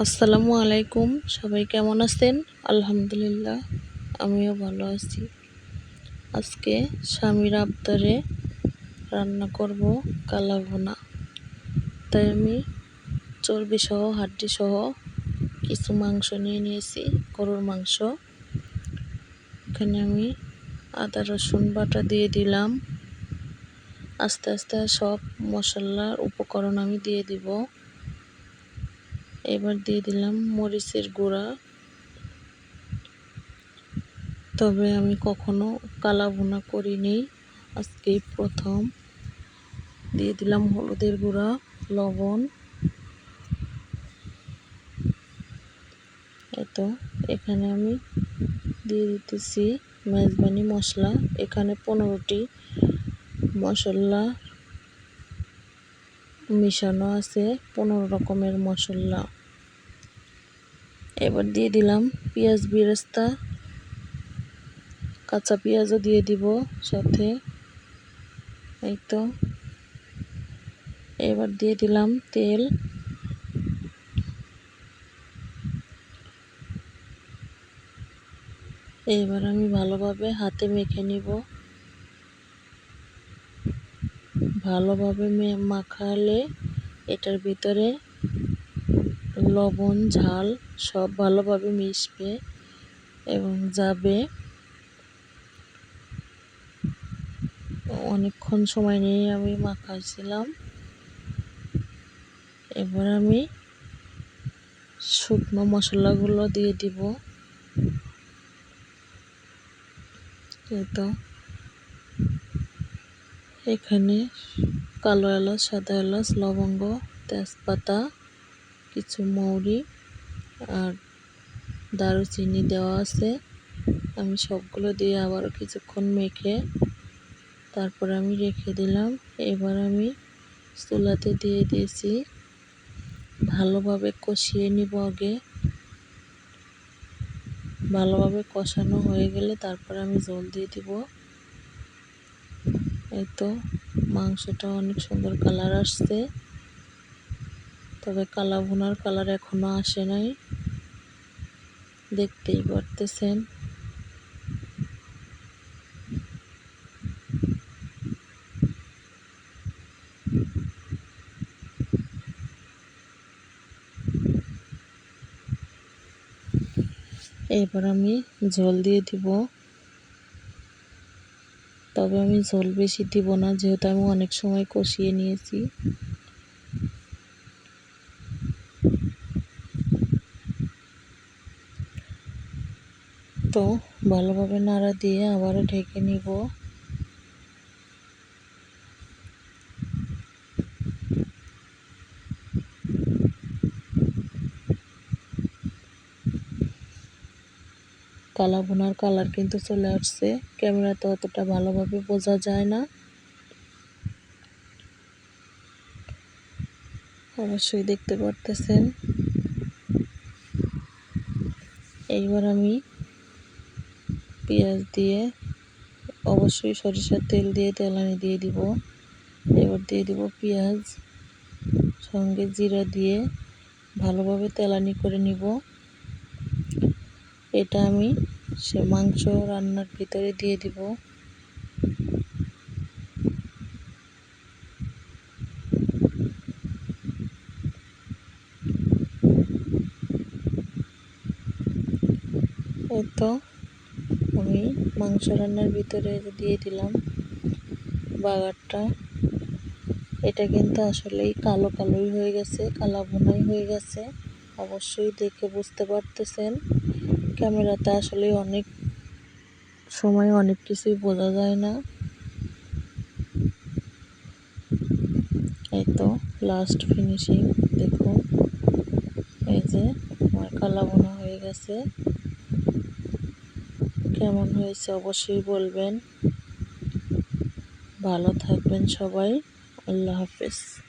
আসসালামু আলাইকুম। সবাই কেমন আছেন? আলহামদুলিল্লাহ, আমিও ভালো আছি। আজকে স্বামীর আবদারে রান্না করব কালা ভুনা তাই আমি চর্বি সহ হাড্ডি সহ কিছু মাংস নিয়ে নিয়েছি, গরুর মাংস। এখানে আমি আদা, রসুন বাটা দিয়ে দিলাম। আস্তে আস্তে সব মশলার উপকরণ আমি দিয়ে দিব। এবার দিয়ে দিলাম মরিচের গুঁড়া। তবে আমি কখনো কালা ভুনা করিনি। আজকেই প্রথম। দিয়ে দিলাম হলুদের গুঁড়া, লবণ। এত, এখানে আমি দিয়ে দিতেছি মেজবানি মশলা। এখানে পনেরোটি মশলা মিশানো আছে পনেরো রকমের মশলা। এবার দিয়ে দিলাম পেঁয়াজ বিরেস্তা। কাঁচা পেঁয়াজও দিয়ে দিব সাথে। এই তো। এবার দিয়ে দিলাম তেল। এবার আমি ভালোভাবে হাতে মেখে নিব। ভালোভাবে মাখালে এটার ভিতরে লবণ, ঝাল সব ভালোভাবে মিশবে এবং যাবে। অনেকক্ষণ সময় নিয়ে আমি মাখাইছিলাম। এবার আমি শুকনো মশলাগুলো দিয়ে দিব। তো। এখানে কালো এলাচ, সাদা এলাচ, লবঙ্গ, তেজপাতা, কিছু মৌরি আর দারুচিনি দেওয়া আছে। আমি সবগুলো দিয়ে আবার কিছুক্ষণ মেখে তারপর আমি রেখে দিলাম। এবার আমি চুলাতে দিয়ে দিয়েছি। ভালোভাবে কষিয়ে নিব আগে। ভালোভাবে কষানো হয়ে গেলে তারপর আমি জল দিয়ে দিব। এই তো, মাংসটা অনেক সুন্দর কালার আসছে। তবে কালা ভুনার কালার এখনও আসে নাই। দেখতেই পারতেছেন। এবার আমি জল দিয়ে দিব। তবে আমি ঝোল বেশি দিব না, যেহেতু আমি অনেক সময় কষিয়ে নিয়েছি। তো ভালোভাবে নাড়া দিয়ে আবারও ঢেকে নিব। কালা বোনার কালার কিন্তু চলে আসছে। ক্যামেরাতে অতটা ভালোভাবে বোঝা যায় না। অবশ্যই দেখতে পারতেছেন। এইবার আমি পেঁয়াজ দিয়ে অবশ্যই সরিষার তেল দিয়ে তেলানি দিয়ে দিব। এবার দিয়ে দিব পেঁয়াজ। সঙ্গে জিরা দিয়ে ভালোভাবে তেলানি করে নিব। এটা আমি সে মাংস রান্নার ভিতরে দিয়ে দিব। তো আমি মাংস রান্নার ভিতরে দিয়ে দিলাম বাগারটা। এটা কিন্তু আসলেই কালো কালোই হয়ে গেছে কালা বোনাই হয়ে গেছে। অবশ্যই দেখে বুঝতে পারতেছেন। ক্যামেরাতে আসলে অনেক সময় অনেক কিছুই বোঝা যায় না। এই তো লাস্ট ফিনিশিং দেখুন এই যে আমার কালা বোনা হয়ে গেছে। কেমন হয়েছে অবশ্যই বলবেন। ভালো থাকবেন সবাই, আল্লাহ হাফেজ।